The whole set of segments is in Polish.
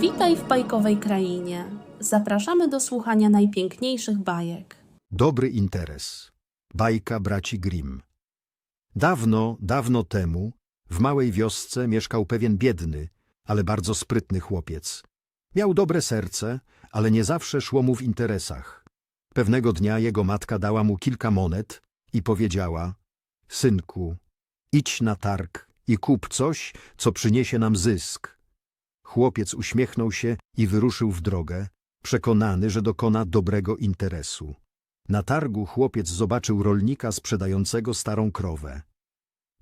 Witaj w bajkowej krainie. Zapraszamy do słuchania najpiękniejszych bajek. Dobry interes. Bajka braci Grimm. Dawno, dawno temu w małej wiosce mieszkał pewien biedny, ale bardzo sprytny chłopiec. Miał dobre serce, ale nie zawsze szło mu w interesach. Pewnego dnia jego matka dała mu kilka monet i powiedziała – Synku, idź na targ i kup coś, co przyniesie nam zysk. Chłopiec uśmiechnął się i wyruszył w drogę, przekonany, że dokona dobrego interesu. Na targu chłopiec zobaczył rolnika sprzedającego starą krowę.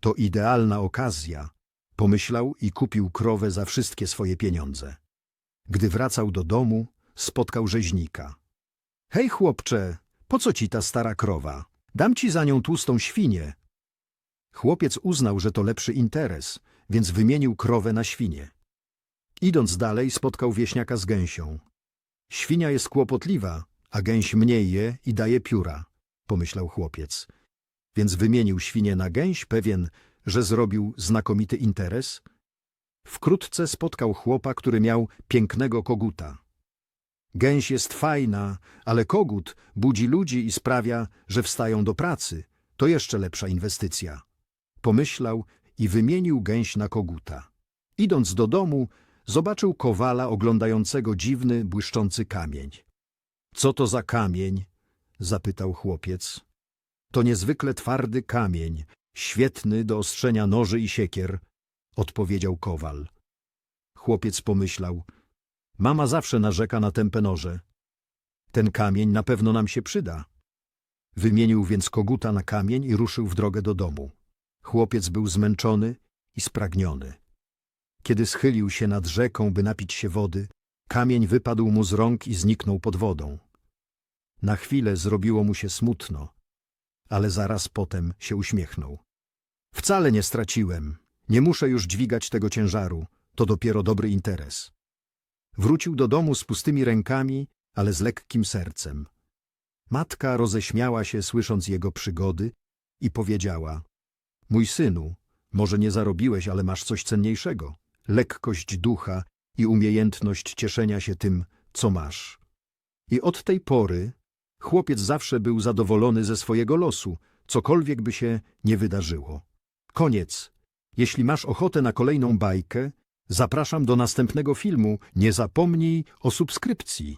To idealna okazja, pomyślał i kupił krowę za wszystkie swoje pieniądze. Gdy wracał do domu, spotkał rzeźnika. Hej chłopcze, po co ci ta stara krowa? Dam ci za nią tłustą świnię. Chłopiec uznał, że to lepszy interes, więc wymienił krowę na świnię. Idąc dalej, spotkał wieśniaka z gęsią. Świnia jest kłopotliwa, a gęś mniej je i daje pióra, pomyślał chłopiec. Więc wymienił świnię na gęś, pewien, że zrobił znakomity interes. Wkrótce spotkał chłopa, który miał pięknego koguta. Gęś jest fajna, ale kogut budzi ludzi i sprawia, że wstają do pracy. To jeszcze lepsza inwestycja. Pomyślał i wymienił gęś na koguta. Idąc do domu, zobaczył kowala oglądającego dziwny, błyszczący kamień. Co to za kamień? zapytał chłopiec. To niezwykle twardy kamień, świetny do ostrzenia noży i siekier, odpowiedział kowal. Chłopiec pomyślał, mama zawsze narzeka na tępe noże. Ten kamień na pewno nam się przyda. Wymienił więc koguta na kamień i ruszył w drogę do domu. Chłopiec był zmęczony i spragniony. Kiedy schylił się nad rzeką, by napić się wody, kamień wypadł mu z rąk i zniknął pod wodą. Na chwilę zrobiło mu się smutno, ale zaraz potem się uśmiechnął. Wcale nie straciłem. Nie muszę już dźwigać tego ciężaru. To dopiero dobry interes. Wrócił do domu z pustymi rękami, ale z lekkim sercem. Matka roześmiała się, słysząc jego przygody i powiedziała – Mój synu, może nie zarobiłeś, ale masz coś cenniejszego. Lekkość ducha i umiejętność cieszenia się tym, co masz. I od tej pory chłopiec zawsze był zadowolony ze swojego losu, cokolwiek by się nie wydarzyło. Koniec. Jeśli masz ochotę na kolejną bajkę, zapraszam do następnego filmu. Nie zapomnij o subskrypcji.